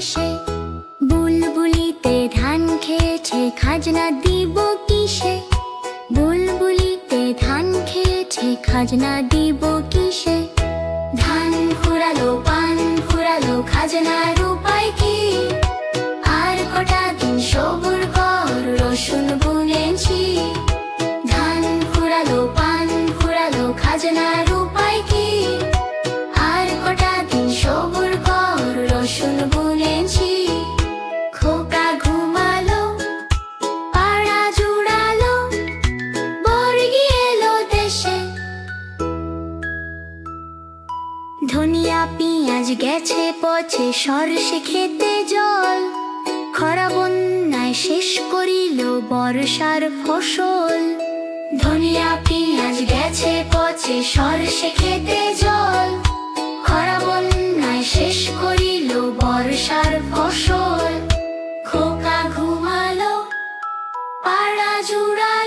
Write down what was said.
এসে বুলবুলিতে ধান খেয়েছে, খাজনা দিব কিসে? বুলবুলিতে ধান খেয়েছে, খাজনা দিব কিসে? ধান পান ফুরালো, খাজনার উপায় কি? আর কটা দিন সবুর কর রসুন বুনেছি। ধান ফুরালো, পান ফুরালো, খাজনার ধনিয়া পেঁয়াজ গেছে পচে, সরষে খেতে জল। খরা বন্যায় শেষ করিল বর্ষার ফসল। ধনিয়া পেঁয়াজ গেছে পচে, সরষে খেতে জল। খরা বন্যায় শেষ করিল বর্ষার ফসল। খোকা ঘুমালো, পাড়া জুড়া